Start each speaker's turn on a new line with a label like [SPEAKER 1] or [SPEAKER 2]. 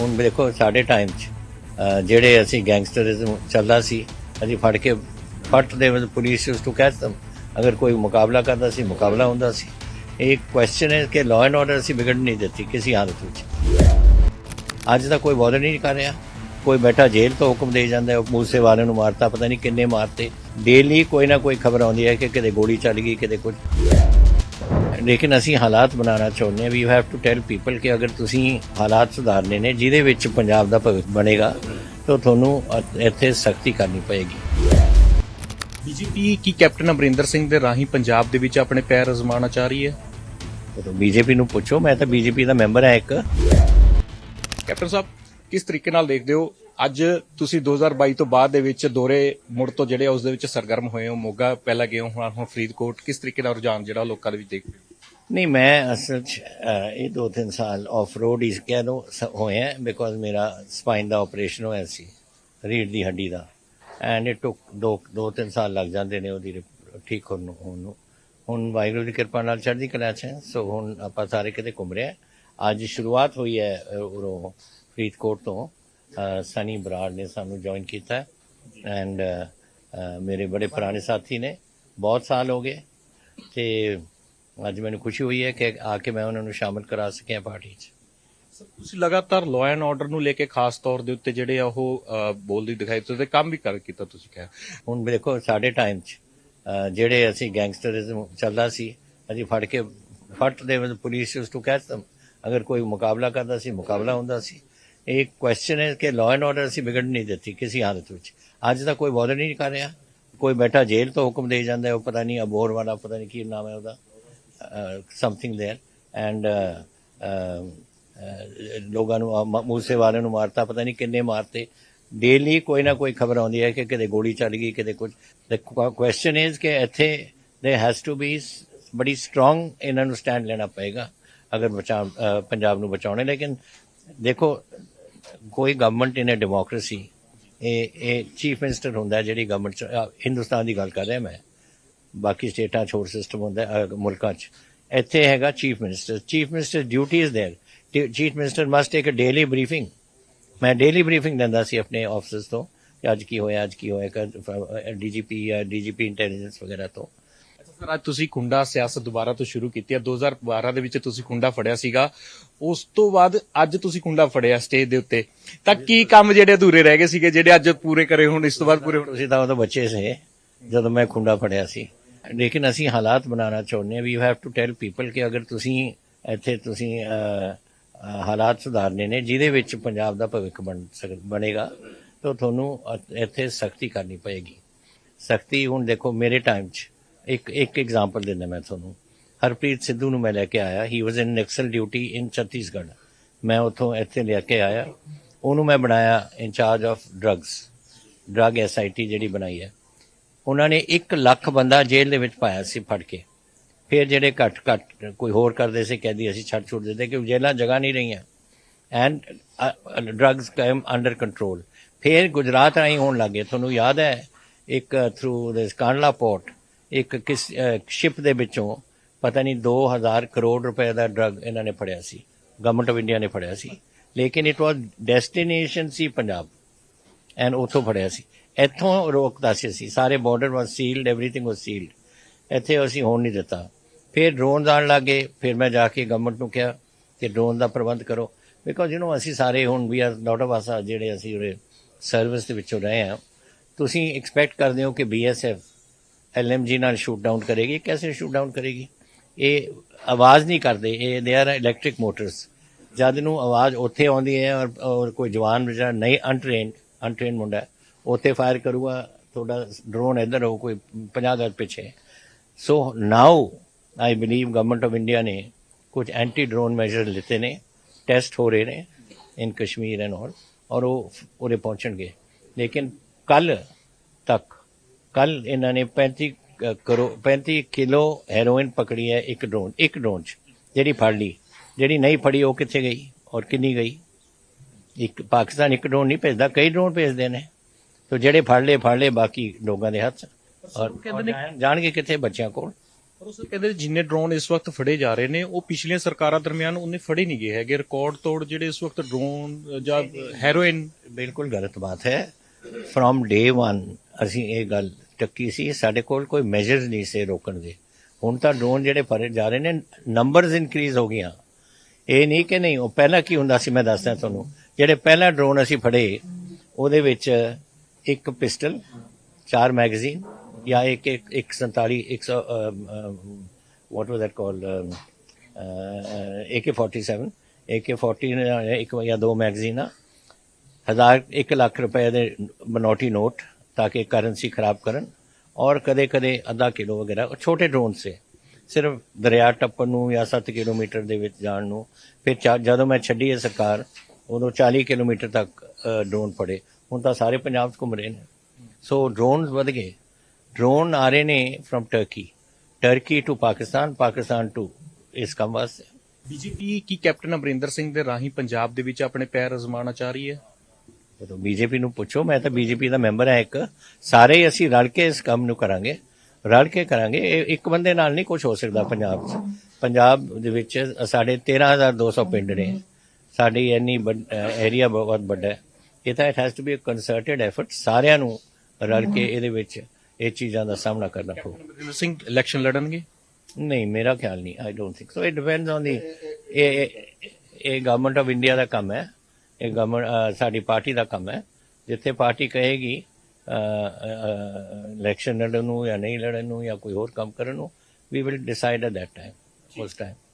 [SPEAKER 1] ਹੁਣ ਦੇਖੋ ਸਾਡੇ ਟਾਈਮ 'ਚ ਜਿਹੜੇ ਅਸੀਂ ਗੈਂਗਸਟਰਿਜ਼ਮ ਚੱਲਦਾ ਸੀ, ਅਸੀਂ ਫੜ ਕੇ ਫੱਟ ਦੇ ਵਿੱਚ ਪੁਲਿਸ ਉਸ ਤੋਂ ਕਹਿ ਦਿੱਤਾ, ਅਗਰ ਕੋਈ ਮੁਕਾਬਲਾ ਕਰਦਾ ਸੀ, ਮੁਕਾਬਲਾ ਹੁੰਦਾ ਸੀ। ਇਹ ਕੁਐਸਚਨ ਹੈ ਕਿ ਲਾਅ ਐਂਡ ਆਰਡਰ ਅਸੀਂ ਵਿਗੜ ਨਹੀਂ ਦਿੱਤੀ ਕਿਸੇ ਹਾਲਤ ਵਿੱਚ। ਅੱਜ ਤਾਂ ਕੋਈ ਬੋਦਰ ਨਹੀਂ ਕਰ ਰਿਹਾ। ਕੋਈ ਬੈਠਾ ਜੇਲ੍ਹ ਤੋਂ ਹੁਕਮ ਦੇ ਜਾਂਦਾ ਹੈ, ਉਹ ਮੂਸੇ ਵਾਲੇ ਨੂੰ ਮਾਰਤਾ, ਪਤਾ ਨਹੀਂ ਕਿੰਨੇ ਮਾਰਤੇ। ਡੇਲੀ ਕੋਈ ਨਾ ਕੋਈ ਖਬਰ ਆਉਂਦੀ ਹੈ ਕਿ ਕਿਤੇ ਗੋਲੀ ਚੱਲ ਗਈ, ਕਿਤੇ ਕੁਝ। ਲੇਕਿਨ ਅਸੀਂ ਹਾਲਾਤ ਬਣਾਉਣਾ ਚਾਹੁੰਦੇ ਹਾਂ। We you have to tell people ਕਿ ਅਗਰ ਤੁਸੀਂ ਹਾਲਾਤ ਸੁਧਾਰਨੇ ਨੇ ਜਿਹਦੇ ਵਿੱਚ ਪੰਜਾਬ ਦਾ ਭਵਿੱਖ ਬਣੇਗਾ ਤਾਂ ਤੁਹਾਨੂੰ ਇੱਥੇ ਸਖਤੀ ਕਰਨੀ ਪਏਗੀ।
[SPEAKER 2] ਬੀਜੇਪੀ ਕੀ ਕੈਪਟਨ ਅਮਰਿੰਦਰ ਸਿੰਘ ਦੇ ਰਾਹੀਂ ਪੰਜਾਬ ਦੇ ਵਿੱਚ ਆਪਣੇ ਪੈਰ ਅਜ਼ਮਾਉਣਾ ਚਾਹ ਰਹੀ ਹੈ?
[SPEAKER 1] ਬੀਜੇਪੀ ਨੂੰ ਪੁੱਛੋ ਮੈਂ ਤਾਂ ਬੀਜੇਪੀ ਦਾ ਮੈਂਬਰ ਹਾਂ ਇੱਕ।
[SPEAKER 2] ਕੈਪਟਨ ਸਾਹਿਬ ਕਿਸ ਤਰੀਕੇ ਨਾਲ ਦੇਖਦੇ ਹੋ? ਅੱਜ ਤੁਸੀਂ 2022 ਤੋਂ ਬਾਅਦ ਦੇ ਵਿੱਚ ਦੋਰੇ ਮੁੜ ਤੋਂ ਜਿਹੜੇ ਉਸ ਦੇ ਵਿੱਚ ਸਰਗਰਮ ਹੋਏ ਹੋ ਮੋਗਾ ਪਹਿਲਾਂ ਗਏ ਹੋ ਹੁਣ ਹੁਣ ਫਰੀਦਕੋਟ ਕਿਸ ਤਰੀਕੇ ਦਾ ਰੁਝਾਨ ਜਿਹੜਾ ਲੋਕਾਂ ਦੇ ਵਿੱਚ ਦੇਖਦੇ ਹੋ?
[SPEAKER 1] ਨਹੀਂ ਮੈਂ ਅਸਲ 'ਚ ਇਹ ਦੋ ਤਿੰਨ ਸਾਲ ਆਫ ਰੋਡ ਹੀ ਕਹਿ ਲਓ ਸ- ਹੋਏ ਹੈ ਬਿਕੋਜ਼ ਮੇਰਾ ਸਪਾਈਨ ਦਾ ਆਪਰੇਸ਼ਨ ਹੋਇਆ ਸੀ ਰੀੜ ਦੀ ਹੱਡੀ ਦਾ। ਐਂਡ ਇਟ ਟੁਕ ਦੋ ਦੋ ਤਿੰਨ ਸਾਲ ਲੱਗ ਜਾਂਦੇ ਨੇ ਉਹਦੀ ਰਿਪ- ਠੀਕ ਹੋਣ ਨੂੰ ਹੋਣ ਨੂੰ। ਹੁਣ ਵਾਹਿਗੁਰੂ ਦੀ ਕਿਰਪਾ ਨਾਲ ਚੜ੍ਹਦੀ ਕਲਾ 'ਚ ਸੋ ਹੁਣ ਆਪਾਂ ਸਾਰੇ ਕਿਤੇ ਘੁੰਮ ਰਹੇ ਹਾਂ। ਅੱਜ ਸ਼ੁਰੂਆਤ ਹੋਈ ਹੈ ਅ, ਉਰੋਂ ਫਰੀਦਕੋਟ ਤੋਂ ਸਨੀ ਬਰਾੜ ਨੇ ਸਾਨੂੰ ਜੁਆਇਨ ਕੀਤਾ ਐਂਡ ਮੇਰੇ ਬੜੇ ਪੁਰਾਣੇ ਸਾਥੀ ਨੇ ਬਹੁਤ ਸਾਲ ਹੋ ਗਏ। ਤੇ ਅੱਜ ਮੈਨੂੰ ਖੁਸ਼ੀ ਹੋਈ ਹੈ ਕਿ ਆ ਕੇ ਮੈਂ ਉਹਨਾਂ ਨੂੰ ਸ਼ਾਮਲ ਕਰਾ ਸਕਿਆ ਪਾਰਟੀ 'ਚ।
[SPEAKER 2] ਤੁਸੀਂ ਲਗਾਤਾਰ ਲਾਅ ਐਂਡ ਆਰਡਰ ਨੂੰ ਲੈ ਕੇ ਖਾਸ ਤੌਰ ਦੇ ਉੱਤੇ ਜਿਹੜੇ ਆ ਉਹ ਬੋਲਦੀ ਦਿਖਾਈ ਤੇ ਕੰਮ ਵੀ ਕਰ ਕੀਤਾ ਤੁਸੀਂ ਕਿਹਾ।
[SPEAKER 1] ਹੁਣ ਦੇਖੋ ਸਾਡੇ ਟਾਈਮ 'ਚ ਜਿਹੜੇ ਅਸੀਂ ਗੈਂਗਸਟਰਿਜ਼ਮ ਚੱਲਦਾ ਸੀ ਅਸੀਂ ਫੜ ਕੇ ਫੱਟ ਦੇ ਵਿੱਚ ਪੁਲਿਸ ਉਸ ਤੋਂ ਕਹਿ ਦਿੱਤਾ ਅਗਰ ਕੋਈ ਮੁਕਾਬਲਾ ਕਰਦਾ ਸੀ ਮੁਕਾਬਲਾ ਹੁੰਦਾ ਸੀ। ਇਹ ਕੁਐਸਚਨ ਹੈ ਕਿ ਲਾਅ ਐਂਡ ਆਰਡਰ ਅਸੀਂ ਵਿਗੜ ਨਹੀਂ ਦਿੱਤੀ ਕਿਸੇ ਹਾਲਤ ਵਿੱਚ। ਅੱਜ ਤਾਂ ਕੋਈ ਬੋਦਰ ਨਹੀਂ ਕਰ ਰਿਹਾ। ਕੋਈ ਬੈਠਾ ਜੇਲ੍ਹ ਤੋਂ ਹੁਕਮ ਦੇ ਜਾਂਦਾ ਉਹ ਪਤਾ ਨਹੀਂ ਅਬੋਰ ਵਾਲਾ ਪਤਾ ਨਹੀਂ ਕੀ ਨਾਮ ਹੈ ਉਹਦਾ। ਸਮਥਿੰਗ देयर ਐਂਡ ਲੋਕਾਂ ਨੂੰ ਅਹ, ਮ- ਮੂਸੇ ਵਾਲੇ ਨੂੰ ਮਾਰਤਾ ਪਤਾ ਨਹੀਂ ਕਿੰਨੇ ਮਾਰਤੇ ਡੇਲੀ ਕੋਈ ਨਾ ਕੋਈ ਖਬਰ ਆਉਂਦੀ ਹੈ ਕਿ ਕਿਤੇ ਗੋਲੀ ਚੱਲ ਗਈ ਕਿਤੇ ਕੁਝ ਦ ਕੁਐਸਚਨ ਇਜ਼ ਕਿ ਇੱਥੇ ਦੇ ਹੈਜ਼ ਟੂ ਬੀ ਬੜੀ ਸਟਰੋਂਗ ਇਹਨਾਂ ਨੂੰ ਸਟੈਂਡ ਲੈਣਾ ਪਏਗਾ ਅਗਰ ਬਚਾ ਅਹ, ਪੰਜਾਬ ਨੂੰ ਬਚਾਉਣੇ ਲੇਕਿਨ ਦੇਖੋ ਕੋਈ ਗਵਰਨਮੈਂਟ ਇਨ ਅ ਡੈਮੋਕ੍ਰੇਸੀ ਇਹ ਇਹ ਚੀਫ ਮਿਨਿਸਟਰ ਹੁੰਦਾ ਹੈ ਜਿਹੜੀ ਗਵਰਨਮੈਂਟ ਚ ਅਹ, ਹਿੰਦੁਸਤਾਨ ਦੀ ਗੱਲ ਕਰ ਰਿਹਾ ਮੈਂ ਬਾਕੀ ਸਟੇਟਾਂ 'ਚ ਹੋਰ ਸਿਸਟਮ ਹੁੰਦਾ ਹੈ, ਅਹ, ਮੁਲਕਾਂ 'ਚ ਇੱਥੇ ਹੈਗਾ chief minister chief minister duty is there chief minister must take a daily briefing ਮੈਂ ਡੇਲੀ ਬਰੀਫਿੰਗ ਦਿੰਦਾ ਸੀ ਆਪਣੇ ਆਫਿਸਸ ਤੋਂ ਕਿ ਅੱਜ ਕੀ ਹੋਇਆ ਅੱਜ ਕੀ ਹੋਇਆ ਡੀਜੀਪੀ ਜਾਂ ਡੀਜੀਪੀ ਇੰਟੈਲੀਜੈਂਸ ਵਗੈਰਾ ਤੋਂ
[SPEAKER 2] ਅੱਛਾ ਸਰ ਅੱਜ ਤੁਸੀਂ ਕੁੰਡਾ ਸਿਆਸਤ ਦੁਬਾਰਾ ਤੋਂ ਸ਼ੁਰੂ ਕੀਤੀ ਹੈ 2012 ਦੇ ਵਿੱਚ ਤੁਸੀਂ ਕੁੰਡਾ ਫੜਿਆ ਸੀਗਾ ਉਸ ਤੋਂ ਬਾਅਦ ਅੱਜ ਤੁਸੀਂ ਕੁੰਡਾ ਫੜਿਆ ਸਟੇਜ ਦੇ ਉੱਤੇ ਤਾਂ ਕੀ ਕੰਮ ਜਿਹੜੇ ਅਧੂਰੇ ਰਹਿ ਗਏ ਸੀਗੇ ਜਿਹੜੇ ਅੱਜ ਪੂਰੇ ਕਰੇ ਹੁਣ ਇਸ ਤੋਂ ਬਾਅਦ ਪੂਰੇ ਹੋਣ
[SPEAKER 1] ਤੁਸੀਂ ਤਾਂ ਉਦੋਂ ਬੱਚੇ ਸੀ ਜਦੋਂ ਮੈਂ ਖੁੰਡਾ ਫੜਿਆ ਸੀ ਲੇਕਿਨ ਅਸੀਂ ਹਾਲਾਤ ਬਣਾਉਣਾ ਚਾਹੁੰਦੇ ਹਾਂ। We you have to tell people ਕਿ ਅਗਰ ਤੁਸੀਂ ਇੱਥੇ ਤੁਸੀਂ ਹਾਲਾਤ ਸੁਧਾਰਨੇ ਨੇ, ਜਿਹਦੇ ਵਿੱਚ ਪੰਜਾਬ ਦਾ ਭਵਿੱਖ ਬਣ ਸਕ, ਬਣੇਗਾ, ਤਾਂ ਤੁਹਾਨੂੰ ਇੱਥੇ ਸਖਤੀ ਕਰਨੀ ਪਏਗੀ। ਸਖਤੀ ਹੁਣ ਦੇਖੋ, ਮੇਰੇ ਟਾਈਮ 'ਚ ਇੱਕ ਇੱਕ ਐਗਜ਼ਾਮਪਲ ਦਿੰਦਾ ਮੈਂ ਤੁਹਾਨੂੰ। ਹਰਪ੍ਰੀਤ ਸਿੱਧੂ ਨੂੰ ਮੈਂ ਲੈ ਕੇ ਆਇਆ। ਹੀ ਵਾਸ ਇਨ ਨੈਕਸਲ ਡਿਊਟੀ ਇਨ ਛੱਤੀਸਗੜ੍ਹ ਮੈਂ ਉੱਥੋਂ ਇੱਥੇ ਲੈ ਕੇ ਆਇਆ। ਉਹਨੂੰ ਮੈਂ ਬਣਾਇਆ in charge of drugs drug SIT ਜਿਹੜੀ ਬਣਾਈ ਹੈ। ਉਹਨਾਂ ਨੇ 1 ਲੱਖ ਬੰਦਾ ਜੇਲ੍ਹ ਦੇ ਵਿੱਚ ਪਾਇਆ ਸੀ ਫੜ ਕੇ। ਫਿਰ ਜਿਹੜੇ ਘੱਟ ਘੱਟ ਕੋਈ ਹੋਰ ਕਰਦੇ ਸੀ, ਕਹਿੰਦੀ ਅਸੀਂ ਛੱਡ ਛੁੱਟ ਦਿੰਦੇ ਕਿ ਜੇਲ੍ਹਾਂ ਜਗ੍ਹਾ ਨਹੀਂ ਰਹੀਆਂ। And drugs come under control ਫਿਰ ਗੁਜਰਾਤ ਰਾਹੀਂ ਹੋਣ ਲੱਗੇ ਤੁਹਾਨੂੰ ਯਾਦ ਹੈ, ਇੱਕ ਥਰੂ ਦਿਸ ਕਾਂਡਲਾ ਪੋਰਟ ਇੱਕ ਕਿਸ ਸ਼ਿਪ ਦੇ ਵਿੱਚੋਂ ਪਤਾ ਨਹੀਂ 2000 ਕਰੋੜ ਰੁਪਏ ਦਾ ਡਰੱਗ ਇਹਨਾਂ ਨੇ ਫੜਿਆ ਸੀ। ਗਵਰਨਮੈਂਟ ਆਫ ਇੰਡੀਆ ਨੇ ਫੜਿਆ ਸੀ। ਲੇਕਿਨ ਇਟ ਵਾਸ ਡੈਸਟੀਨੇਸ਼ਨ ਸੀ ਪੰਜਾਬ। ਐਂਡ ਉੱਥੋਂ ਫੜਿਆ ਸੀ। ਇੱਥੋਂ ਰੋਕਦਾ ਸੀ ਅਸੀਂ ਸਾਰੇ border was sealed everything was sealed ਇੱਥੇ ਅਸੀਂ ਹੋਣ ਨਹੀਂ ਦਿੱਤਾ ਫਿਰ ਡਰੋਨ ਆਉਣ ਲੱਗੇ ਫਿਰ ਮੈਂ ਜਾ ਕੇ ਗਵਰਨਮੈਂਟ ਨੂੰ ਕਿਹਾ ਕਿ ਡਰੋਨ ਦਾ ਪ੍ਰਬੰਧ ਕਰੋ ਬਿਕੋਜ਼ ਯੂ نو ਅਸੀਂ ਸਾਰੇ ਹੁਣ ਵੀ ਆਰ ਲੋਟ ਆਫ ਅਸ ਜਿਹੜੇ ਅਸੀਂ ਉਰੇ ਸਰਵਿਸ ਦੇ ਵਿੱਚੋਂ ਰਹੇ ਹਾਂ ਤੁਸੀਂ ਐਕਸਪੈਕਟ ਕਰਦੇ ਹੋ ਕਿ ਬੀਐਸਐਫ ਐਲਐਮਜੀ ਨਾਲ ਸ਼ੂਟ ਡਾਊਨ ਕਰੇਗੀ ਕੈਸੇ ਸ਼ੂਟ ਡਾਊਨ ਕਰੇਗੀ ਇਹ ਆਵਾਜ਼ ਨਹੀਂ ਕਰਦੇ ਇਹ ਦੇ ਆਰ ਇਲੈਕਟ੍ਰਿਕ ਮੋਟਰਸ ਜਦ ਨੂੰ ਆਵਾਜ਼ ਉੱਥੇ ਆਉਂਦੀ ਹੈ ਔਰ ਔਰ ਕੋਈ ਜਵਾਨ ਜਿਹੜਾ ਨਹੀਂ ਅਨਟ੍ਰੇਨਡ ਅਨਟ੍ਰੇਨਡ ਮੁੰਡਾ ਹੈ, ਉੱਥੇ ਫਾਇਰ ਕਰੂਗਾ, ਤੁਹਾਡਾ ਡਰੋਨ ਇੱਧਰ ਹੋ ਕੋਈ 50 ਗਜ਼ ਪਿੱਛੇ। So now I believe government of India ਨੇ ਕੁਝ ਐਂਟੀ ਡਰੋਨ ਮੈਜਰ ਲਿੱਤੇ ਨੇ ਟੈਸਟ ਹੋ ਰਹੇ ਨੇ ਇਨ ਕਸ਼ਮੀਰ ਐਂਡ ਆਲ ਔਰ ਉਹ ਉਰੇ ਪਹੁੰਚਣਗੇ। ਲੇਕਿਨ ਕੱਲ ਤੱਕ, ਕੱਲ ਇਹਨਾਂ ਨੇ 35 ਕਰੋ 35 ਕਿਲੋ ਹੈਰੋਇਨ ਪਕੜੀ ਹੈ ਇੱਕ ਡਰੋਨ ਇੱਕ ਡਰੋਨ 'ਚ, ਜਿਹੜੀ ਫੜ ਲਈ। ਜਿਹੜੀ ਨਹੀਂ ਫੜੀ, ਉਹ ਕਿੱਥੇ ਗਈ ਔਰ ਕਿੰਨੀ ਗਈ? ਇੱਕ ਪਾਕਿਸਤਾਨ ਇੱਕ ਡਰੋਨ ਨਹੀਂ ਭੇਜਦਾ, ਕਈ ਡਰੋਨ ਭੇਜਦੇ ਨੇ। ਤੋ ਜਿਹੜੇ ਫੜ ਲਏ ਫੜ ਲਏ ਬਾਕੀ ਲੋਕਾਂ ਦੇ ਹੱਥ। ਔਰ ਔਰ ਜਾਣ- ਜਾਣਗੇ ਕਿੱਥੇ ਬੱਚਿਆਂ ਕੋਲ।
[SPEAKER 2] ਪਰ ਉਸ ਕਹਿੰਦੇ ਜਿੰਨੇ ਡਰੋਨ ਇਸ ਵਕਤ ਫੜੇ ਜਾ ਰਹੇ ਨੇ ਉਹ ਪਿਛਲੀਆਂ ਸਰਕਾਰਾਂ ਦਰਮਿਆਨ ਉਹਨੇ ਫੜੇ ਨਹੀਂ ਗਏ ਹੈਗੇ। ਰਿਕਾਰਡ ਤੋੜ ਜਿਹੜੇ ਇਸ ਵਕਤ ਡਰੋਨ ਜਾਂ ਹੈਰੋਇਨ
[SPEAKER 1] ਬਿਲਕੁਲ ਗਲਤ ਬਾਤ ਹੈ। ਫਰੋਮ ਡੇ 1 ਅਸੀਂ ਇਹ ਗੱਲ ਟੱਕੀ ਸੀ ਸਾਡੇ ਕੋਲ ਕੋਈ ਮੈਜਰਸ ਨਹੀਂ ਸੀ ਰੋਕਣ ਦੇ। ਹੁਣ ਤਾਂ ਡਰੋਨ ਜਿਹੜੇ ਫੜੇ ਜਾ ਰਹੇ ਨੇ ਨੰਬਰਸ ਇਨਕਰੀਜ਼ ਹੋ ਗਈਆਂ। ਇਹ ਨਹੀਂ ਕਿ ਨਹੀਂ ਉਹ ਪਹਿਲਾਂ ਕੀ ਹੁੰਦਾ ਸੀ ਮੈਂ ਦੱਸਦਾ ਤੁਹਾਨੂੰ। ਜਿਹੜੇ ਪਹਿਲਾ ਡਰੋਨ ਅਸੀਂ ਫੜੇ ਉਹਦੇ ਵਿੱਚ ਇੱਕ ਪਿਸਟਲ, ਚਾਰ ਮੈਗਜ਼ੀਨ ਜਾਂ ਇੱਕ ਇੱਕ 147 100 ਵਾਟ ਵਾਸ ਦੈਟ ਕਾਲਡ AK47 AK40 ਇੱਕ ਜਾਂ ਦੋ ਮੈਗਜ਼ੀਨਾਂ, ਹਜ਼ਾਰ, ਇੱਕ ਲੱਖ ਰੁਪਏ ਦੇ ਬਨੋਟੀ ਨੋਟ ਤਾਂ ਕਿ ਕਰੰਸੀ ਖਰਾਬ ਕਰਨ ਔਰ ਕਦੇ ਕਦੇ ਅੱਧਾ ਕਿਲੋ ਵਗੈਰਾ ਛੋਟੇ ਡਰੋਨ ਸੇ। ਸਿਰਫ ਦਰਿਆ ਟੱਪਣ ਨੂੰ ਜਾਂ 7 ਕਿਲੋਮੀਟਰ ਦੇ ਵਿੱਚ ਜਾਣ ਨੂੰ, ਫਿਰ ਚਾ- ਜਦੋਂ ਮੈਂ ਛੱਡੀ ਹੈ ਸਰਕਾਰ, ਉਦੋਂ 40 ਕਿਲੋਮੀਟਰ ਤੱਕ ਡਰੋਨ ਫੜੇ। ਹੁਣ ਤਾਂ ਸਾਰੇ ਪੰਜਾਬ 'ਚ ਘੁੰਮ ਰਹੇ ਨੇ। ਸੋ ਡਰੋਨਸ ਵਧ ਗਏ। ਡਰੋਨ ਆ ਰਹੇ ਨੇ from Turkey Turkey to Pakistan Pakistan to ਇਸ ਕੰਮ ਵਾਸਤੇ।
[SPEAKER 2] ਬੀਜੇਪੀ ਕੀ ਕੈਪਟਨ ਅਮਰਿੰਦਰ ਸਿੰਘ ਦੇ ਰਾਹੀਂ ਪੰਜਾਬ ਦੇ ਵਿੱਚ ਆਪਣੇ ਪੈਰ ਅਜ਼ਮਾਉਣਾ ਚਾਹ ਰਹੀ ਹੈ?
[SPEAKER 1] ਜਦੋਂ ਬੀਜੇਪੀ ਨੂੰ ਪੁੱਛੋ ਮੈਂ ਤਾਂ ਬੀਜੇਪੀ ਦਾ ਮੈਂਬਰ ਹਾਂ ਇੱਕ। ਸਾਰੇ ਅਸੀਂ ਰਲ ਕੇ ਇਸ ਕੰਮ ਨੂੰ ਕਰਾਂਗੇ। ਰਲ ਕੇ ਕਰਾਂਗੇ। ਇਹ ਇੱਕ ਬੰਦੇ ਨਾਲ ਨਹੀਂ ਕੁਝ ਹੋ ਸਕਦਾ ਪੰਜਾਬ 'ਚ। ਪੰਜਾਬ ਦੇ ਵਿੱਚ ਸਾਡੇ 13200 ਪਿੰਡ ਨੇ। ਸਾਡੀ ਇੰਨੀ ਏਰੀਆ ਬਹੁਤ ਵੱਡਾ ਹੈ। ਇਹ ਤਾਂ it has to be a concerted effort ਸਾਰਿਆਂ ਨੂੰ ਰਲ ਕੇ ਇਹਦੇ ਵਿੱਚ ਇਹ ਚੀਜ਼ਾਂ ਦਾ ਸਾਹਮਣਾ ਕਰਨਾ ਪਊ।
[SPEAKER 2] ਅਮਰਿੰਦਰ ਸਿੰਘ ਇਲੈਕਸ਼ਨ ਲੜਨਗੇ?
[SPEAKER 1] ਨਹੀਂ ਮੇਰਾ ਖਿਆਲ ਨਹੀਂ I don't think so it depends on the ਇਹ ਇਹ- ਇਹ ਗਵਰਨਮੈਂਟ ਆਫ ਇੰਡੀਆ ਦਾ ਕੰਮ ਹੈ ਇਹ ਗਵਰਨਮੈਂਟ ਸਾਡੀ ਪਾਰਟੀ ਦਾ ਕੰਮ ਹੈ। ਜਿੱਥੇ ਪਾਰਟੀ ਕਹੇਗੀ ਇਲੈਕਸ਼ਨ ਲੜਨ ਨੂੰ ਜਾਂ ਨਹੀਂ ਲੜਨ ਨੂੰ ਜਾਂ ਕੋਈ ਹੋਰ ਕੰਮ ਕਰਨ ਨੂੰ we will decide at that time ਉਸ ਟਾਈਮ